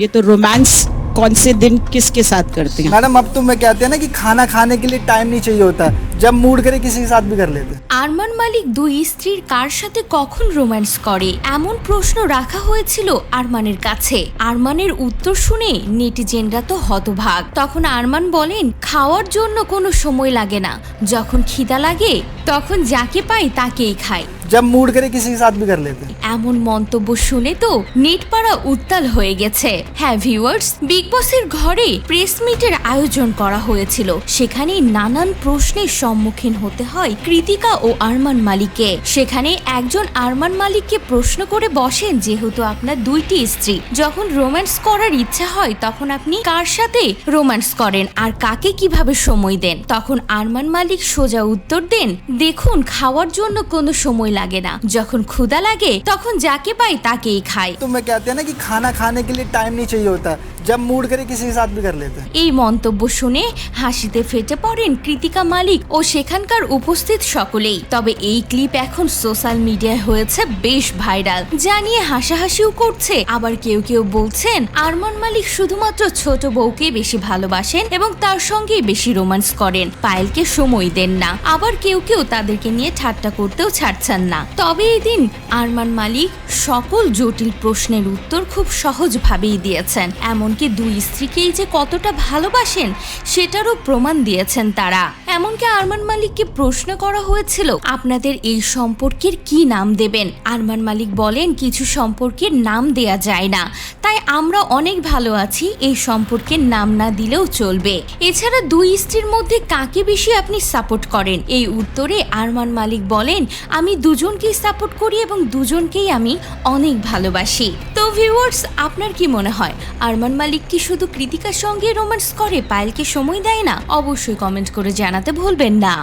ये तो रोमांस कौन से दिन किसके साथ करते हैं मैडम अब तो मैं कहते हैं ना कि खाना खाने के लिए टाइम नहीं चाहिए होता जब मूड करे किसी के साथ भी कर लेते हैं আরমান মালিক দুই স্ত্রীর কার সাথে কখন রোম্যান্স করে এমন প্রশ্ন রাখা হয়েছিল আরমানের কাছে আরমানের উত্তর শুনে নেটিজেনরা তো হতভাগ তখন আরমান বলেন খাওয়ার জন্য কোনো সময় লাগে না যখন খিদা লাগে তখন যাকে পাই তাকেই খাই जब मूड करे किसी के साथ भी कर लेते हैं এমন মন্তব্য শুনে তো নেটপাড়া উত্তাল হয়ে গেছে। হ্যাঁ ভিউয়ার্স বিগ বসের ঘরে প্রেস মিটের আয়োজন করা হয়েছিল। সেখানে নানান প্রশ্নের সম্মুখীন হতে হয় কৃতিকা ও আরমান মালিককে। সেখানে একজন আরমান মালিককে প্রশ্ন করে বসেন যেহেতু আপনার দুইটি স্ত্রী। যখন রোম্যান্স করার ইচ্ছা হয়, তখন আপনি কার সাথে রোম্যান্স করেন আর কাকে কীভাবে সময় দেন? তখন আরমান মালিক সোজা উত্তর দেন, দেখুন, খাওয়ার জন্য কোনো সময় লাগে না। যখন ক্ষুধা লাগে, তখন যাকে পাই তাকেই খাই तो मैं कहते हैं ना कि खाना खाने के लिए टाइम नहीं चाहिए होता जब मूड करे किसी के साथ भी कर लेते हैं এই মন্তব্য শুনে হাসিতে ফেটে পড়েন কৃতিকা মালিক ও সেখানকার উপস্থিত সকলেই তবে এই ক্লিপ এখন সোশ্যাল মিডিয়ায় হয়েছে বেশ ভাইরাল যা নিয়ে হাসাহাসিও করছে আবার কেউ কেউ বলছেন আরমান মালিক শুধুমাত্র ছোট বউকে বেশি ভালোবাসেন এবং তার সঙ্গেই বেশি রোমান্স করেন পায়েলকে সময় দেন না আবার কেউ কেউ তাদেরকে নিয়ে ঠাট্টা করতেও ছাড়ছেন না তবে এই দিন আরমান মালিক সকল জটিল প্রশ্নের উত্তর খুব সহজভাবেই দিয়েছেন। এমনকি দুই স্ত্রীকেই যে কতটা ভালোবাসেন, সেটারও প্রমাণ দিয়েছেন তারা। এমনকি আরমান মালিককে প্রশ্ন করা হয়েছিল, আপনাদের এই সম্পর্কের কি নাম দেবেন? আরমান মালিক বলেন, কিছু সম্পর্কের নাম দেয়া যায় না। তাই আমরা অনেক ভালো আছি, এই সম্পর্কে নাম না দিলেও চলবে। এছাড়া দুই স্ত্রীর মধ্যে কাকে বেশি আপনি সাপোর্ট করেন? এই উত্তরে আরমান মালিক বলেন, আমি দুজনকেই সাপোর্ট করি এবং দুজনকেই আমি অনেক ভালোবাসি। তো ভিউয়ার্স, আপনার কি মনে হয়? আরমান মালিক কি শুধু কৃতিকার সঙ্গে রোম্যান্স করে, পায়েলকে সময় দেয় না? অবশ্যই কমেন্ট করে জানাতে ভুলবেন না।